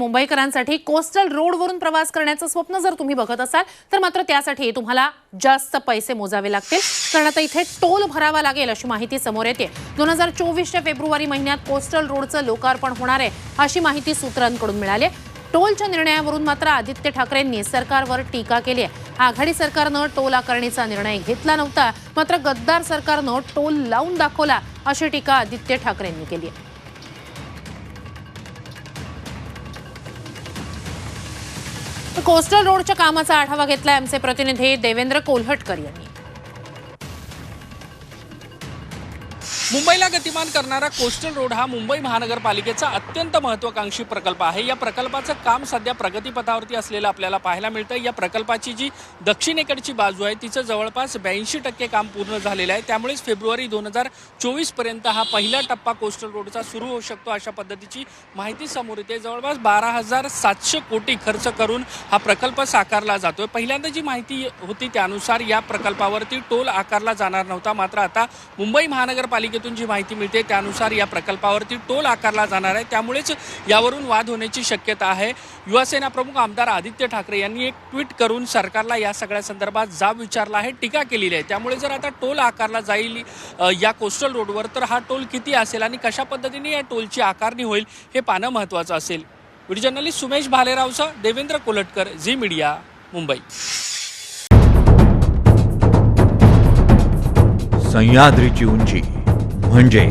मुंबईकरांसाठी कोस्टल रोडवरून प्रवास करण्याचं स्वप्न जर तुम्ही बघत असाल तर मात्र त्यासाठी तुम्हाला जास्त पैसे मोजावे लागतील. कारण आता इथे टोल भरावा लागेल अशी माहिती समोर येते. दोन हजार चोवीसच्या फेब्रुवारी महिन्यात कोस्टल रोडचं लोकार्पण होणार आहे अशी माहिती सूत्रांकडून मिळाली. टोलच्या निर्णयावरून मात्र आदित्य ठाकरेंनी सरकारवर टीका केली आहे. आघाडी सरकारनं टोल आकारणीचा निर्णय घेतला नव्हता मात्र गद्दार सरकारनं टोल लावून दाखवला अशी टीका आदित्य ठाकरेंनी केली आहे. कोस्टल रोडच्या कामाचा आढावा घेतला आमचे प्रतिनिधी देवेंद्र कोल्हटकर यांनी. मुंबईला गतिमान करणारा कोस्टल रोड हा मुंबई महानगरपालिकेचा अत्यंत महत्वाकांक्षी प्रकल्प आहे. या प्रकल्पाचं काम सध्या प्रगतीपथावरती असलेलं आपल्याला पाहायला मिळतं या प्रकल्पाची जी दक्षिणेकडची बाजू आहे तिचं जवळपास ब्याऐंशी टक्के काम पूर्ण झालेलं आहे. त्यामुळेच फेब्रुवारी दोन हजार चोवीसपर्यंत हा पहिला टप्पा कोस्टल रोडचा सुरू होऊ शकतो अशा पद्धतीची माहिती समोर येते. जवळपास बारा हजार सातशे कोटी खर्च करून हा प्रकल्प साकारला जातोय. पहिल्यांदा जी माहिती होती त्यानुसार या प्रकल्पावरती टोल आकारला जाणार नव्हता. मात्र आता मुंबई महानगरपालिके महानगरपालिकेतून जी माहिती मिळते त्यानुसार या प्रकल्पावरती टोल आकारला जाणार आहे. त्यामुळेच यावरून वाद होण्याची शक्यता आहे. युवासेना प्रमुख आमदार आदित्य ठाकरे यांनी एक ट्विट करून सरकारला या सगळ्या संदर्भात जाब विचारला आहे टीका केलेली आहे. त्यामुळे जर आता टोल आकारला जाईल या कोस्टल रोडवर तर हा टोल किती असेल आणि कशा पद्धतीने या टोलची आकारणी होईल हे पाहणं महत्त्वाचं असेल. व्हिडिओ जर्नलिस्ट सुमेश भालेरावचा देवेंद्र कोलटकर झी मीडिया मुंबई. सह्याद्रीची उंची. म्हणजे